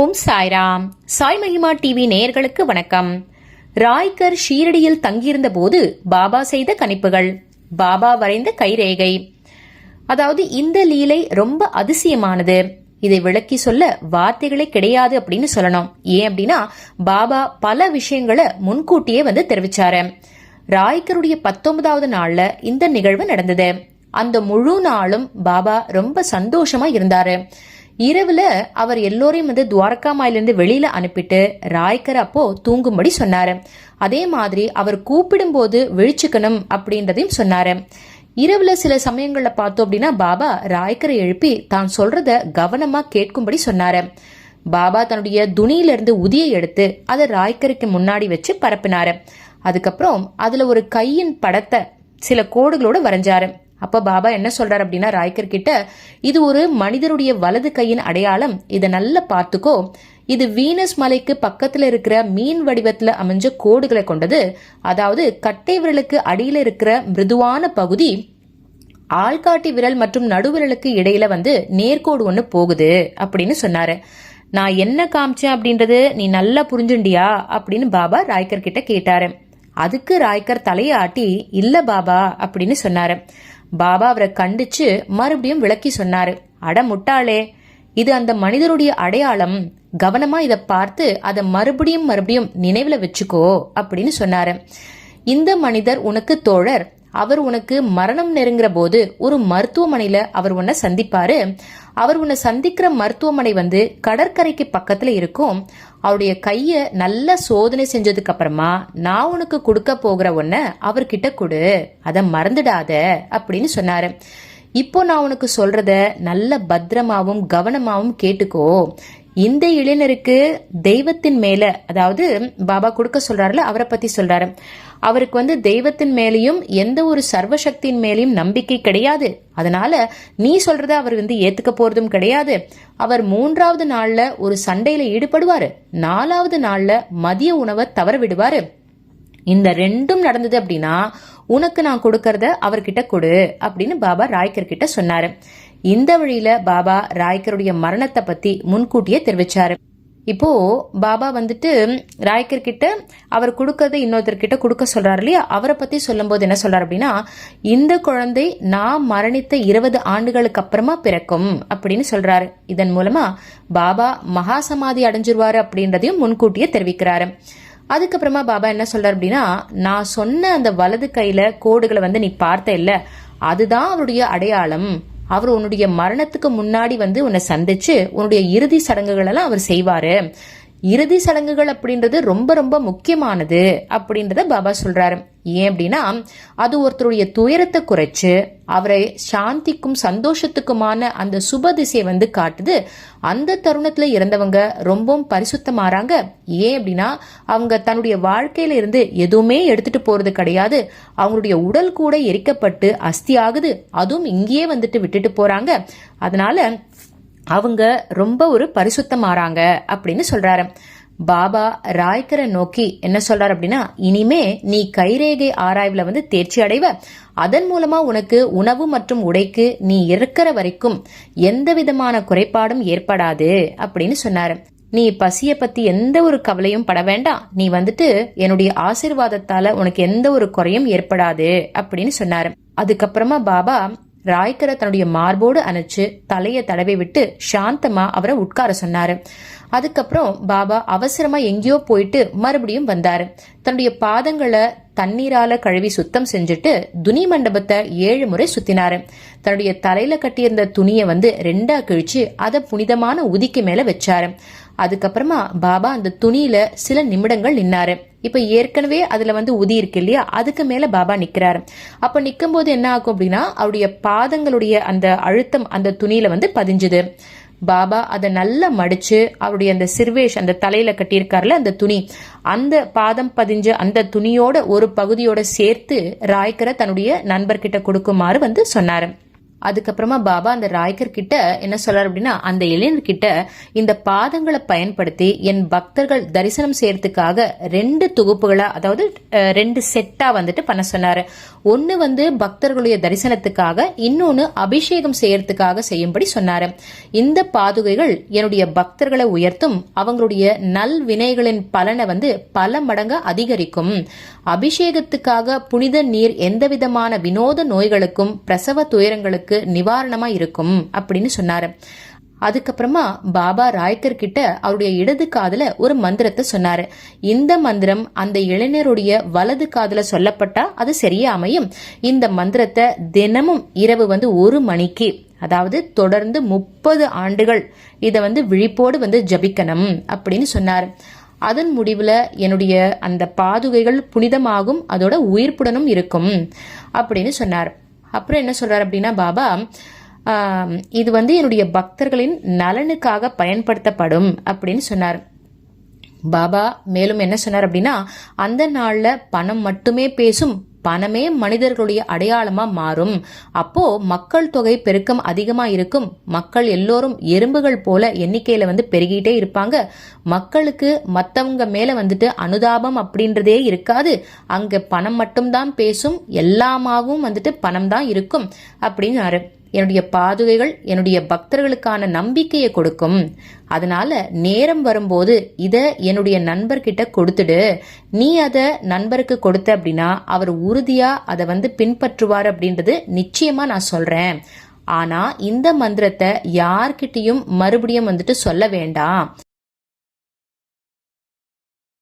ஓம் சாய்ராம். சாய் மகிமா டிவி நேயர்களுக்கு வணக்கம். ராய்கர் ஷீரடியில் தங்கியிருந்த போது பாபா செய்த கணிப்புகள் பாபா வரைந்த கைரேகை. அதாவது இந்த லீலை ரொம்ப அதிசயமானது. இதை விளக்கி சொல்ல வார்த்தைகளே கிடையாது அப்படின்னு சொல்லணும். ஏன் அப்படின்னா பாபா பல விஷயங்களை முன்கூட்டியே வந்து தெரிவிச்சாரு. ராய்கருடைய பத்தொன்பதாவது நாள்ல இந்த நிகழ்வு நடந்தது. அந்த முழு நாளும் பாபா ரொம்ப சந்தோஷமா இருந்தாரு. இரவுல அவர் எல்லோரையும் வந்து துவாரகா மாயிலிருந்து வெளியில அனுப்பிட்டு ராய்கர் அப்போ தூங்கும்படி சொன்னாரு. அதே மாதிரி அவர் கூப்பிடும்போது விழிச்சுக்கணும் அப்படின்றதையும் சொன்னாரு. இரவுல சில சமயங்கள்ல பார்த்தோம் அப்படின்னா பாபா ராய்கரை எழுப்பி தான் சொல்றத கவனமா கேட்கும்படி சொன்னாரு. பாபா தன்னுடைய துணியிலிருந்து உதியை எடுத்து அதை ராய்கருக்கு முன்னாடி வச்சு பரப்பினாரு. அதுக்கப்புறம் அதுல ஒரு கையின் படத்தை சில கோடுகளோடு வரைஞ்சாரு. அப்போ பாபா என்ன சொல்றார் அப்படின்னா ராய்கர் கிட்ட இது ஒரு மனிதருடைய வலது கையின் அடையாளம். இதை நல்லா பார்த்துக்கோ. இது வீனஸ் மலைக்கு பக்கத்துல இருக்கிற மீன் வடிவத்துல அமைஞ்ச கோடுகளை கொண்டது. அதாவது கட்டை விரலுக்கு அடியில இருக்கிற மிருதுவான பகுதி ஆள்காட்டி விரல் மற்றும் நடுவிரலுக்கு இடையில வந்து நேர்கோடு ஒன்று போகுது அப்படின்னு சொன்னாரு. நான் என்ன காமிச்சேன் அப்படின்றது நீ நல்லா புரிஞ்சுண்டியா அப்படின்னு பாபா ராய்கர் கிட்ட கேட்டாரு. அதுக்கு ராய்கர் தலையை ஆட்டி இல்ல பாபா அப்படின்னு சொன்னாரு. பாபா அவரை கண்டிச்சு மறுபடியும் விளக்கி சொன்னாரு. அட முட்டாளே இது அந்த மனிதருடைய அடையாளம். கவனமா இதை பார்த்து அதை மறுபடியும் மறுபடியும் நினைவுல வச்சுக்கோ அப்படின்னு சொன்னாரு. இந்த மனிதர் உனக்கு தோழர். அவர் உனக்கு மரணம் நெருங்குற போது ஒரு மருத்துவமனையில அவர் உன்னை சந்திப்பாரு. அவர் உன்னை சந்திக்கிற மருத்துவமனை வந்து கடற்கரைக்கு பக்கத்துல இருக்கும். அவருடைய கைய நல்லா சோதனை செஞ்சதுக்கு அப்புறமா நான் உனக்கு கொடுக்க போகிற ஒன்ன அவர்கிட்ட கொடு. அதை மறந்துடாத அப்படின்னு சொன்னாரு. இப்போ நான் உனக்கு சொல்றத நல்ல பத்திரமாவும் கவனமாவும் கேட்டுக்கோ. இந்த இளைஞருக்கு தெய்வத்தின் மேல அதாவது பாபா கொடுக்க சொல்றாருல அவரை பத்தி சொல்றாரு. அவருக்கு வந்து தெய்வத்தின் மேலேயும் எந்த ஒரு சர்வசக்தியின் மேலேயும் நம்பிக்கை கிடையாது. அதனால நீ சொல்றத அவர் வந்து ஏத்துக்க போறதும் கிடையாது. அவர் மூன்றாவது நாள்ல ஒரு சண்டையில ஈடுபடுவாரு. நாலாவது நாள்ல மதிய உணவை தவற விடுவாரு. இந்த ரெண்டும் நடந்தது அப்படின்னா உனக்கு நான் கொடுக்கறத அவர்கிட்ட கொடு அப்படின்னு பாபா ராய்கர் கிட்ட சொன்னாரு. இந்த வழியில பாபா ராய்கருடைய மரணத்தை பத்தி முன்கூட்டியே தெரிவிச்சாரு. இப்போ பாபா வந்துட்டு ராய்கர் கிட்ட அவர் கொடுக்கறத இன்னொருத்தர்கிட்ட கொடுக்க சொல்றாரு இல்லையா? அவரை பத்தி சொல்லும்போது என்ன சொல்றாரு அப்படின்னா இந்த குழந்தை நான் மரணித்த இருபது ஆண்டுகளுக்கு அப்புறமா பிறக்கும் அப்படின்னு சொல்றாரு. இதன் மூலமா பாபா மகா சமாதி அடைஞ்சிருவாரு அப்படின்றதையும் முன்கூட்டியே தெரிவிக்கிறாரு. அதுக்கப்புறமா பாபா என்ன சொல்றாரு அப்படின்னா நான் சொன்ன அந்த வலது கையில கோடுகளை வந்து நீ பார்த்த இல்ல. அதுதான் அவருடைய அடையாளம். அவர் உன்னுடைய மரணத்துக்கு முன்னாடி வந்து உன்னை சந்திச்சு உன்னுடைய இறுதி சடங்குகள் எல்லாம் அவர் செய்வாரு. இறுதி சடங்குகள் அப்படின்றது ரொம்ப ரொம்ப முக்கியமானது அப்படின்றத பாபா சொல்றாரு. ஏன் அப்படின்னா அது ஒருத்தருடைய துயரத்தை குறைச்சு அவரை சாந்திக்கும் சந்தோஷத்துக்குமான அந்த சுப திசையை வந்து காட்டுது. அந்த தருணத்துல இறந்தவங்க ரொம்பவும் பரிசுத்தமாறாங்க. ஏன் அப்படின்னா அவங்க தன்னுடைய வாழ்க்கையில இருந்து எதுவுமே எடுத்துட்டு போறது கிடையாது. அவங்களுடைய உடல் கூட எரிக்கப்பட்டு அஸ்தி ஆகுது. அதுவும் இங்கேயே வந்துட்டு விட்டுட்டு போறாங்க. அதனால அவங்க ரொம்ப ஒரு பரிசுத்தமாறாங்க அப்படின்னு சொல்றாரு. பாபா ராய்க்கரை நோக்கி என்ன சொல்றாரு அப்படின்னா இனிமே நீ கைரேகை ஆராய்வுல வந்து தேர்ச்சி அடைவ. அதன் மூலமா உனக்கு உணவு மற்றும் உடைக்கு நீ இருக்கிற வரைக்கும் எந்த விதமான குறைபாடும் ஏற்படாது அப்படின்னு சொன்னாரு. நீ பசிய பத்தி எந்த ஒரு கவலையும் பட வேண்டாம். நீ வந்துட்டு என்னுடைய ஆசிர்வாதத்தால உனக்கு எந்த ஒரு குறையும் ஏற்படாது அப்படின்னு சொன்னாரு. அதுக்கப்புறமா பாபா ராய்கரை தன்னுடைய மார்போடு அணைச்சு தலையை தடவை விட்டு சாந்தமா அவரை உட்கார சொன்னாரு. அதுக்கப்புறம் பாபா அவசரமா எங்கேயோ போயிட்டு மறுபடியும் வந்தாரு. தன்னுடைய பாதங்களை தண்ணீரால கழுவி சுத்தம் செஞ்சுட்டு துணி மண்டபத்தை ஏழு முறை சுத்தினாரு. தன்னுடைய தலையில கட்டியிருந்த துணியை வந்து ரெண்டா கிழிச்சு அதை புனிதமான உதிக்கு மேல வச்சாரு. அதுக்கப்புறமா பாபா அந்த துணியில சில நிமிடங்கள் நின்னாரு. இப்ப ஏற்கனவே அதுல வந்து உதி இருக்கு இல்லையா? அதுக்கு மேல பாபா நிக்கிறாரு. அப்ப நிக்கும் போது என்ன ஆகும் அப்படின்னா அவருடைய பாதங்களுடைய அந்த அழுத்தம் அந்த துணியில வந்து பதிஞ்சுது. பாபா அதை நல்லா மடிச்சு அவருடைய அந்த சிறுவேஷ் அந்த தலையில கட்டியிருக்காருல அந்த துணி அந்த பாதம் பதிஞ்ச அந்த துணியோட ஒரு பகுதியோட சேர்த்து ராய்க்கரை தன்னுடைய நண்பர்கிட்ட கொடுக்குமாறு வந்து சொன்னாரு. அதுக்கப்புறமா பாபா அந்த ராய்கர் கிட்ட என்ன சொல்றார் அப்படின்னா அந்த இளைஞர் கிட்ட இந்த பாதங்களை பயன்படுத்தி என் பக்தர்கள் தரிசனம் செய்யறதுக்காக ரெண்டு தொகுப்புகளா அதாவது ரெண்டு செட்டா வந்துட்டு பண்ண சொன்னாரு. ஒன்னு வந்து பக்தர்களுடைய தரிசனத்துக்காக இன்னொன்னு அபிஷேகம் செய்யறதுக்காக செய்யும்படி சொன்னார். இந்த பாதுகைகள் என்னுடைய பக்தர்களை உயர்த்தும் அவங்களுடைய நல் வினைகளின் பலனை வந்து பல மடங்கு அதிகரிக்கும். அபிஷேகத்துக்காக புனித நீர் எந்தவிதமான வினோத நோய்களுக்கும் பிரசவ துயரங்களுக்கு நிவாரணமா இருக்கும் அப்படின்னு சொன்னாரு. அதுக்கப்புறமா பாபா ராய்கர் கிட்ட அவருடைய இடது காதல ஒரு மந்திரத்தை சொன்னாரு. இந்த மந்திரம் அந்த இளைஞருடைய வலது காதல சொல்லப்பட்டா அது சரியா அமையும். இந்த மந்திரத்தை தினமும் இரவு வந்து ஒரு மணிக்கு அதாவது தொடர்ந்து முப்பது ஆண்டுகள் இதை வந்து விழிப்போடு வந்து ஜபிக்கணும் அப்படின்னு சொன்னார். அதன் முடிவில் என்னுடைய அந்த பாதுகைகள் புனிதமாகும் அதோட உயிர்ப்புடனும் இருக்கும் அப்படின்னு சொன்னார். அப்புறம் என்ன சொல்றார் அப்படின்னா பாபா இது வந்து என்னுடைய பக்தர்களின் நலனுக்காக பயன்படுத்தப்படும் அப்படின்னு சொன்னார். பாபா மேலும் என்ன சொன்னார் அப்படின்னா அந்த நாள்ல பணம் மட்டுமே பேசும் பணமே மனிதர்களுடைய அடையாளமா மாறும். அப்போ மக்கள் தொகை பெருக்கம் அதிகமா இருக்கும் மக்கள் எல்லோரும் எறும்புகள் போல எண்ணிக்கையில வந்து பெருகிட்டே இருப்பாங்க. மக்களுக்கு மத்தவங்க மேல வந்துட்டு அனுதாபம் அப்படின்றதே இருக்காது. அங்க பணம் மட்டும்தான் பேசும் எல்லாமாவும் வந்துட்டு பணம் தான் இருக்கும் அப்படின்னு என்னுடைய பாதுகைகள் என்னுடைய பக்தர்களுக்கான நம்பிக்கையை கொடுக்கும். அதனால நேரம் வரும்போது இதை என்னுடைய நண்பர்கிட்ட கொடுத்துடு. நீ அதை நண்பருக்கு கொடுத்த அப்படின்னா அவர் உறுதியா அதை வந்து பின்பற்றுவார் அப்படின்றது நிச்சயமா நான் சொல்றேன். ஆனா இந்த மந்திரத்தை யார்கிட்டயும் மறுபடியும் வந்துட்டு சொல்ல வேண்டாம்.